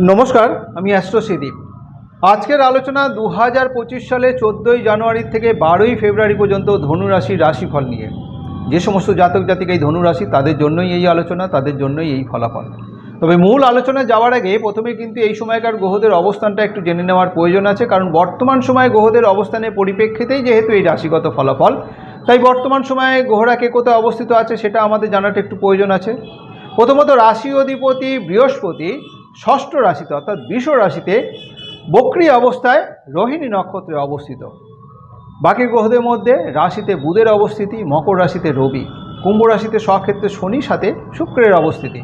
নমস্কার, আমি অ্যাস্ট্রো সিদীপ আজকের আলোচনা দু হাজার পঁচিশ সালে চোদ্দোই জানুয়ারি থেকে বারোই ফেব্রুয়ারি পর্যন্ত ধনুরাশির রাশিফল নিয়ে। যে সমস্ত জাতক জাতিক এই ধনুরাশি, তাদের জন্যই এই আলোচনা, তাদের জন্যই এই ফলাফল। তবে মূল আলোচনা যাওয়ার আগে প্রথমে কিন্তু এই সময়কার গ্রহদের অবস্থানটা একটু জেনে নেওয়ার প্রয়োজন আছে, কারণ বর্তমান সময়ে গ্রহদের অবস্থানের পরিপ্রেক্ষিতেই যেহেতু এই রাশিগত ফলাফল, তাই বর্তমান সময়ে গ্রহরা কে কোথায় অবস্থিত আছে সেটা আমাদের জানাটা একটু প্রয়োজন আছে। প্রথমত রাশি অধিপতি বৃহস্পতি ষষ্ঠ রাশিতে অর্থাৎ বিষ রাশিতে বক্রি অবস্থায় রোহিণী নক্ষত্রে অবস্থিত। বাকি গ্রহদের মধ্যে রাশিতে বুধের অবস্থিতি, মকর রাশিতে রবি, কুম্ভ রাশিতে স্বক্ষেত্রে শনি সাথে শুক্রের অবস্থিতি।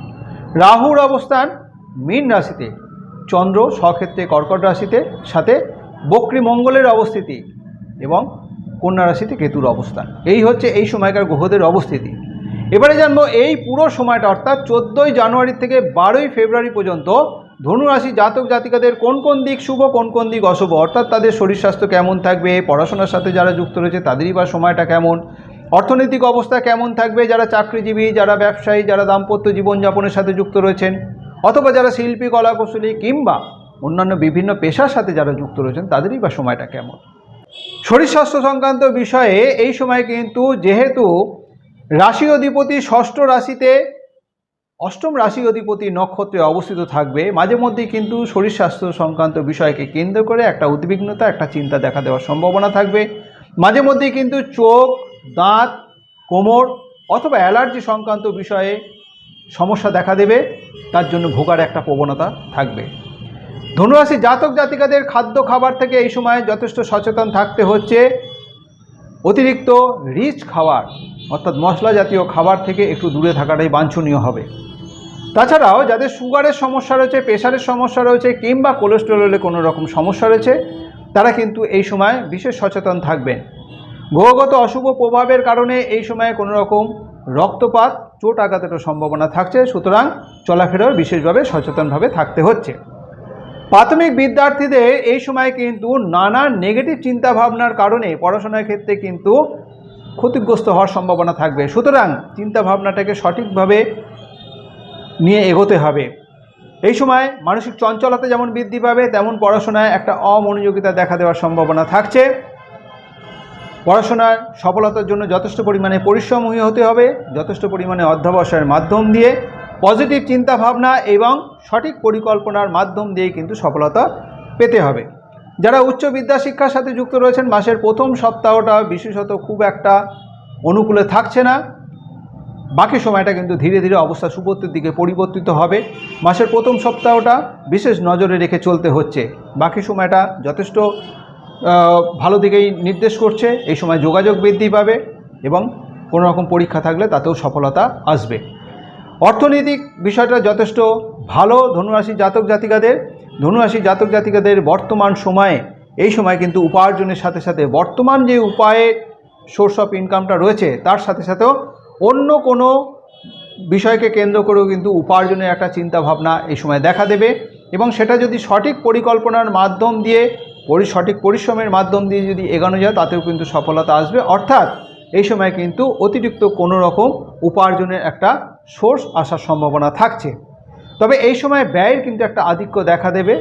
রাহুর অবস্থান মীন রাশিতে, চন্দ্র স্বক্ষেত্রে কর্কট রাশিতে সাথে বক্রী মঙ্গলের অবস্থিতি এবং কন্যা রাশিতে কেতুর অবস্থান। এই হচ্ছে এই সময়কার গ্রহদের অবস্থিতি। এবারে জানব এই পুরো সময়টা, অর্থাৎ চোদ্দোই জানুয়ারি থেকে বারোই ফেব্রুয়ারি পর্যন্ত ধনুরাশি জাতক জাতিকাদের কোন কোন দিক শুভ, কোন কোন দিক অশুভ? অর্থাৎ তাদের শরীর স্বাস্থ্য কেমন থাকবে? পড়াশোনার সাথে যারা যুক্ত রয়েছে, তাদেরই বা সময়টা কেমন? অর্থনৈতিক অবস্থা কেমন থাকবে? যারা চাকরিজীবী, যারা ব্যবসায়ী, যারা দাম্পত্য জীবনযাপনের সাথে যুক্ত রয়েছেন, অথবা যারা শিল্পী কলাকুশলী কিংবা অন্যান্য বিভিন্ন পেশার সাথে যারা যুক্ত রয়েছেন, তাদেরই বা সময়টা কেমন? শরীর স্বাস্থ্য সংক্রান্ত বিষয়ে এই সময় কিন্তু যেহেতু রাশি অধিপতি ষষ্ঠ রাশিতে অষ্টম রাশি অধিপতি নক্ষত্রে অবস্থিত থাকবে। মাঝে মধ্যেই কিন্তু শরীর স্বাস্থ্য সংক্রান্ত বিষয়কে কেন্দ্র করে একটা উদ্বিগ্নতা, একটা চিন্তা দেখা দেওয়ার সম্ভাবনা থাকবে। মাঝে মধ্যেই কিন্তু চোখ, দাঁত, কোমর অথবা অ্যালার্জি সংক্রান্ত বিষয়ে সমস্যা দেখা দেবে। তার জন্য ভোগার একটা প্রবণতা থাকবে। ধনুরাশি জাতক জাতিকাদের খাদ্য খাবার থেকে এই সময় যথেষ্ট সচেতন থাকতে হচ্ছে। অতিরিক্ত রিচ খাবার অর্থাৎ মশলা জাতীয় খাবার থেকে একটু দূরে থাকাটাই বাঞ্ছনীয় হবে। তাছাড়াও যাদের সুগারের সমস্যা রয়েছে, প্রেশারের সমস্যা রয়েছে, কিংবা কোলেস্টেরলের কোনো রকম সমস্যা রয়েছে, তারা কিন্তু এই সময় বিশেষ সচেতন থাকবেন। গ্রহগত অশুভ প্রভাবের কারণে এই সময়ে কোনো রকম রক্তপাত, চোট আঘাতেরও সম্ভাবনা থাকছে, সুতরাং চলাফেরাও বিশেষভাবে সচেতনভাবে থাকতে হচ্ছে। প্রাথমিক বিদ্যার্থীদের এই সময় কিন্তু নানা নেগেটিভ চিন্তাভাবনার কারণে পড়াশোনার ক্ষেত্রে কিন্তু ক্ষতিগ্রস্ত হওয়ার সম্ভাবনা থাকবে। সুতরাং চিন্তাভাবনাটাকে সঠিকভাবে নিয়ে এগোতে হবে। এই সময় মানসিক চঞ্চলতা যেমন বৃদ্ধি পাবে, তেমন পড়াশোনায় একটা অমনোযোগিতা দেখা দেওয়ার সম্ভাবনা থাকছে। পড়াশোনার সফলতার জন্য যথেষ্ট পরিমাণে পরিশ্রমী হতে হবে, যথেষ্ট পরিমাণে অধ্যবসায়ের মাধ্যম দিয়ে পজিটিভ চিন্তা ভাবনা এবং সঠিক পরিকল্পনার মাধ্যম দিয়ে কিন্তু সফলতা পেতে হবে। যারা উচ্চ বিদ্যা শিক্ষার সাথে যুক্ত রয়েছেন, মাসের প্রথম সপ্তাহটা বিশেষত খুব একটা অনুকূলে থাকছে না। বাকি সময়টা কিন্তু ধীরে ধীরে অবস্থা সুপত্তির দিকে পরিবর্তিত হবে। মাসের প্রথম সপ্তাহটা বিশেষ নজরে রেখে চলতে হচ্ছে। বাকি সময়টা যথেষ্ট ভালো দিকেই নির্দেশ করছে। এই সময় যোগাযোগ বৃদ্ধি পাবে এবং কোনো রকম পরীক্ষা থাকলে তাতেও সফলতা আসবে। অর্থনৈতিক বিষয়টা যথেষ্ট ভালো। ধনুরাশি জাতক জাতিকাদের ধনুরাশি জাতক জাতিকাদের বর্তমান সময়ে, এই সময় কিন্তু উপার্জনের সাথে সাথে বর্তমান যে উপায়ে সোর্স অফ ইনকামটা রয়েছে, তার সাথে সাথেও অন্য কোনো বিষয়কে কেন্দ্র করেও কিন্তু উপার্জনের একটা চিন্তা ভাবনা এই সময় দেখা দেবে এবং সেটা যদি সঠিক পরিকল্পনার মাধ্যম দিয়ে, পরি, সঠিক পরিশ্রমের মাধ্যম দিয়ে যদি এগোনো যায়, তাতেও কিন্তু সফলতা আসবে। অর্থাৎ এই সময় কিন্তু অতিরিক্ত কোনো রকম উপার্জনের একটা সোর্স আসার সম্ভাবনা থাকছে। তবে এই সময় ব্যয়ের কিন্তু একটা আধিক্য দেখা দেবে।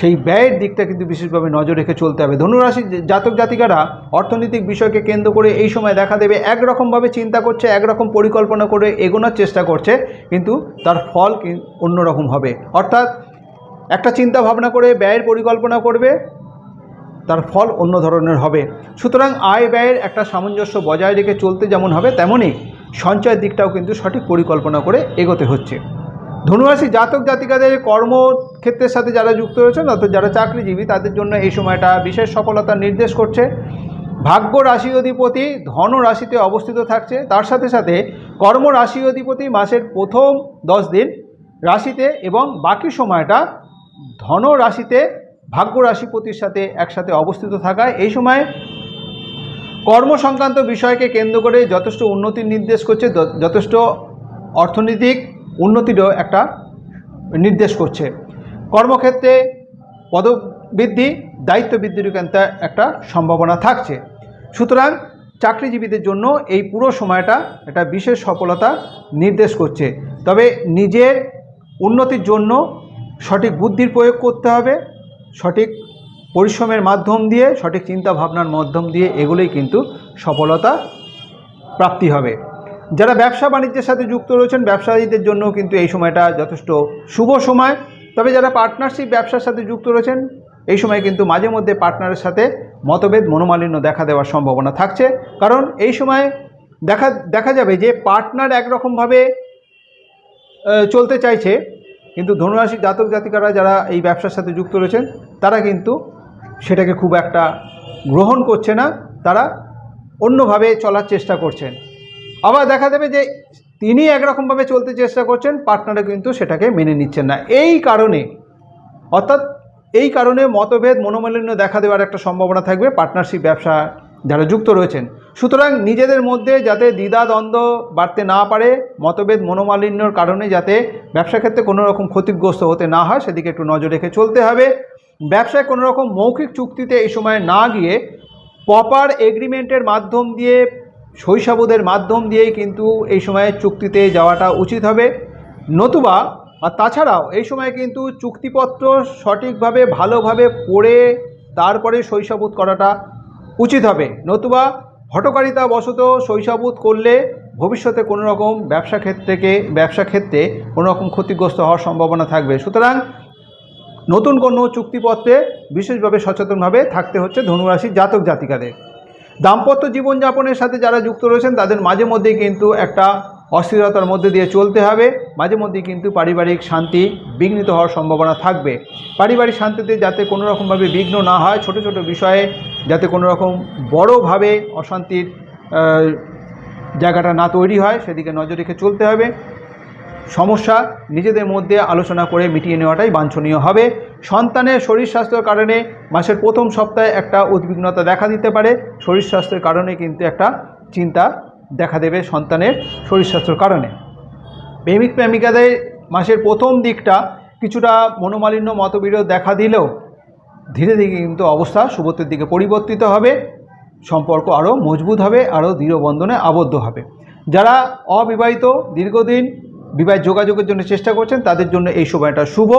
সেই ব্যয়ের দিকটা কিন্তু বিশেষভাবে নজর রেখে চলতে হবে। ধনুরাশি জাতক জাতিকারা অর্থনৈতিক বিষয়কে কেন্দ্র করে এই সময় দেখা দেবে, একরকমভাবে চিন্তা করছে, একরকম পরিকল্পনা করে এগোনোর চেষ্টা করছে, কিন্তু তার ফল অন্যরকম হবে। অর্থাৎ একটা চিন্তা ভাবনা করে ব্যয়ের পরিকল্পনা করবে, তার ফল অন্য ধরনের হবে। সুতরাং আয় ব্যয়ের একটা সামঞ্জস্য বজায় রেখে চলতে যেমন হবে তেমনই সঞ্চয়ের দিকটাও কিন্তু সঠিক পরিকল্পনা করে এগোতে হচ্ছে। ধনুরাশি জাতক জাতিকাদের কর্মক্ষেত্রের সাথে যারা যুক্ত রয়েছেন, অর্থাৎ যারা চাকরিজীবী, তাদের জন্য এই সময়টা বিশেষ সফলতা নির্দেশ করছে। ভাগ্য রাশি অধিপতি ধন রাশিতে অবস্থিত থাকছে। তার সাথে সাথে কর্ম রাশি অধিপতি মাসের প্রথম দশ দিন রাশিতে এবং বাকি সময়টা ধন রাশিতে ভাগ্য রাশিপতির সাথে একসাথে অবস্থিত থাকায় এই সময় কর্ম সংক্রান্ত বিষয়কে কেন্দ্র করে যথেষ্ট উন্নতির নির্দেশ করছে যথেষ্ট অর্থনৈতিক উন্নতিরও একটা নির্দেশ করছে। কর্মক্ষেত্রে পদবৃদ্ধি দায়িত্ব বৃদ্ধির কিন্তু একটা সম্ভাবনা থাকছে। সুতরাং চাকরিজীবীদের জন্য এই পুরো সময়টা একটা বিশেষ সফলতা নির্দেশ করছে। তবে নিজের উন্নতির জন্য সঠিক বুদ্ধির প্রয়োগ করতে হবে, সঠিক পরিশ্রমের মাধ্যম দিয়ে, সঠিক চিন্তা ভাবনার মাধ্যম দিয়ে এগুলোই কিন্তু সফলতা প্রাপ্তি হবে। যারা ব্যবসা বাণিজ্যের সাথে যুক্ত রয়েছেন, ব্যবসায়ীদের জন্য কিন্তু এই সময়টা যথেষ্ট শুভ সময়। তবে যারা পার্টনারশিপ ব্যবসার সাথে যুক্ত রয়েছেন, এই সময় কিন্তু মাঝে মধ্যে পার্টনারের সাথে মতভেদ, মনোমালিন্য দেখা দেওয়ার সম্ভাবনা থাকছে। কারণ এই সময় দেখা দেখা যাবে যে পার্টনার একরকমভাবে চলতে চাইছে, কিন্তু ধনুরাশি জাতক জাতিকারা যারা এই ব্যবসার সাথে যুক্ত রয়েছেন, তারা কিন্তু সেটাকে খুব একটা গ্রহণ করছে না। তারা অন্যভাবে চলার চেষ্টা করছেন। আবার দেখা দেবে যে তিনি একরকমভাবে চলতে চেষ্টা করছেন পার্টনারও কিন্তু সেটাকে মেনে নিচ্ছেন না। এই কারণে, অর্থাৎ এই কারণে মতভেদ, মনোমালিন্য দেখা দেওয়ার একটা সম্ভাবনা থাকবে পার্টনারশিপ ব্যবসা যারা যুক্ত রয়েছেন। সুতরাং নিজেদের মধ্যে যাতে দ্বিধা, দ্বন্দ্ব বাড়তে না পারে, মতভেদ, মনোমালিন্যর কারণে যাতে ব্যবসা ক্ষেত্রে কোনো রকম ক্ষতিগ্রস্ত হতে না হয়, সেদিকে একটু নজর রেখে চলতে হবে। ব্যবসায় কোনো রকম মৌখিক চুক্তিতে এই সময় না গিয়ে প্রপার এগ্রিমেন্টের মাধ্যম দিয়ে শৈশবদের মাধ্যম দিয়েই কিন্তু এই সময়ে চুক্তিতে যাওয়াটা উচিত হবে। নতুবা, আর তাছাড়াও এই সময় কিন্তু চুক্তিপত্র সঠিকভাবে, ভালোভাবে পড়ে তারপরে শৈশবোধ করাটা উচিত হবে। নতুবা হটকারিতা বশত শৈশবোধ করলে ভবিষ্যতে কোনো রকম ব্যবসা ক্ষেত্রকে, ব্যবসা ক্ষেত্রে কোনো রকম ক্ষতিগ্রস্ত হওয়ার সম্ভাবনা থাকবে। সুতরাং, নতুন কোনো চুক্তিপত্রে বিশেষভাবে সচেতনভাবে থাকতে হচ্ছে ধনুরাশির জাতক জাতিকাদের। দাম্পত্য জীবনযাপনের সাথে যারা যুক্ত রয়েছেন, তাদের মাঝে মধ্যেই কিন্তু একটা অস্থিরতার মধ্যে দিয়ে চলতে হবে। মাঝে মধ্যেই কিন্তু পারিবারিক শান্তি বিঘ্নিত হওয়ার সম্ভাবনা থাকবে। পারিবারিক শান্তিতে যাতে কোনো রকমভাবে বিঘ্ন না হয়, ছোট ছোট বিষয়ে যাতে কোনো রকম বড়োভাবে অশান্তির জায়গাটা না তৈরি হয়, সেদিকে নজর রেখে চলতে হবে। সমস্যা নিজেদের মধ্যে আলোচনা করে মিটিয়ে নেওয়াটাই বাঞ্ছনীয় হবে। সন্তানের শরীর স্বাস্থ্যের কারণে মাসের প্রথম সপ্তাহে একটা উদ্বিগ্নতা দেখা দিতে পারে। শরীর স্বাস্থ্যের কারণে কিন্তু একটা চিন্তা দেখা দেবে সন্তানের শরীর স্বাস্থ্যের কারণে। প্রেমিক প্রেমিকাদের মাসের প্রথম দিকটা কিছুটা মনোমালিন্য, মতবিরোধ দেখা দিলেও ধীরে ধীরে কিন্তু অবস্থা শুভত্বের দিকে পরিবর্তিত হবে, সম্পর্ক আরও মজবুত হবে, আরও দৃঢ় বন্ধনে আবদ্ধ হবে। যারা অবিবাহিত দীর্ঘদিন বিবাহ যোগাযোগের জন্য চেষ্টা করছেন, তাদের জন্য এই সময়টা শুভ।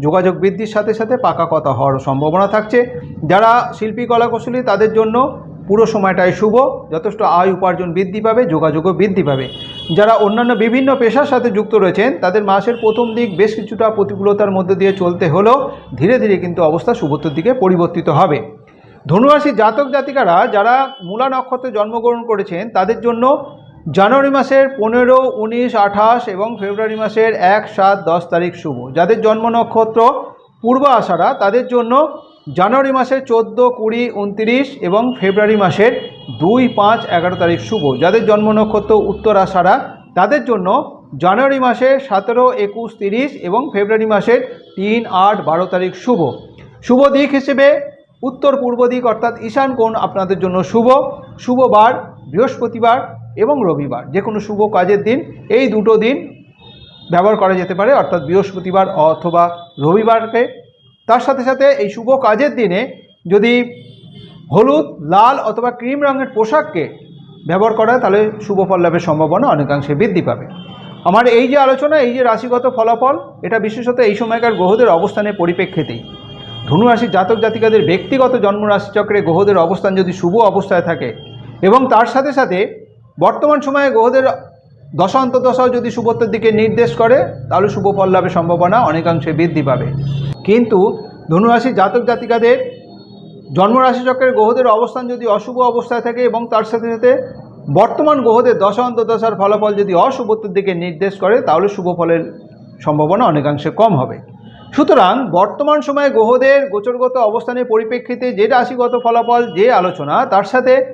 যোগাযোগ বৃদ্ধির সাথে সাথে পাকা কথা হওয়ার সম্ভাবনা থাকছে। যারা শিল্পী কলাকুশলী, তাদের জন্য পুরো সময়টাই শুভ। যথেষ্ট আয় উপার্জন বৃদ্ধি পাবে, যোগাযোগও বৃদ্ধি পাবে। যারা অন্যান্য বিভিন্ন পেশার সাথে যুক্ত রয়েছেন, তাদের মাসের প্রথম দিক বেশ কিছুটা প্রতিকূলতার মধ্যে দিয়ে চলতে হলেও ধীরে ধীরে কিন্তু অবস্থা শুভত্বের দিকে পরিবর্তিত হবে। ধনুরাশি জাতক জাতিকারা, যারা মূলা নক্ষত্রে জন্মগ্রহণ করেছেন, তাদের জন্য জানুয়ারি মাসের পনেরো, উনিশ, আঠাশ এবং ফেব্রুয়ারি মাসের এক, সাত, দশ তারিখ শুভ। যাদের জন্ম নক্ষত্র পূর্ব আষাঢ়া, তাদের জন্য জানুয়ারি মাসের চোদ্দ, কুড়ি, উনত্রিশ এবং ফেব্রুয়ারি মাসের দুই, পাঁচ, এগারো তারিখ শুভ। যাদের জন্ম নক্ষত্র উত্তর আষাঢ়া, তাদের জন্য জানুয়ারি মাসের সতেরো, একুশ, তিরিশ এবং ফেব্রুয়ারি মাসের তিন, আট, বারো তারিখ শুভ। শুভ দিক হিসেবে উত্তর পূর্ব দিক অর্থাৎ ঈশান কোণ আপনাদের জন্য শুভ। শুভ বার বৃহস্পতিবার এবং রবিবার, যে কোনো শুভ কাজের দিন, এই দুটো দিন ব্যবহার করা যেতে পারে, অর্থাৎ বৃহস্পতিবার অথবা রবিবারকে। তার সাথে সাথে এই শুভ কাজের দিনে যদি হলুদ, লাল অথবা ক্রিম রঙের পোশাককে ব্যবহার করা তাহলে শুভ ফল লাভের সম্ভাবনা অনেকাংশে বৃদ্ধি পাবে। আমার এই যে আলোচনা, এই যে রাশিগত ফলাফল, এটা বিশেষত এই সময়কার গ্রহদের অবস্থানের পরিপ্রেক্ষিতেই। ধনুরাশির জাতক জাতিকাদের ব্যক্তিগত জন্ম রাশিচক্রে গ্রহদের অবস্থান যদি শুভ অবস্থায় থাকে, এবং তার সাথে সাথে বর্তমান সময়ে গ্রহদের দশান্ত দশাও যদি শুভত্বের দিকে নির্দেশ করে, তাহলে শুভ ফল লাভের সম্ভাবনা অনেকাংশে বৃদ্ধি পাবে। কিন্তু ধনুরাশি জাতক জাতিকাদের জন্মরাশিচক্রের গ্রহদের অবস্থান যদি অশুভ অবস্থায় থাকে এবং তার সাথে সাথে বর্তমান গ্রহদের দশান্ত দশার ফলাফল যদি অশুভত্বের দিকে নির্দেশ করে, তাহলে শুভ ফলের সম্ভাবনা অনেকাংশে কম হবে। সুতরাং বর্তমান সময়ে গ্রহদের গোচরগত অবস্থানের পরিপ্রেক্ষিতে যে রাশিগত ফলাফল, যে আলোচনা, তার সাথে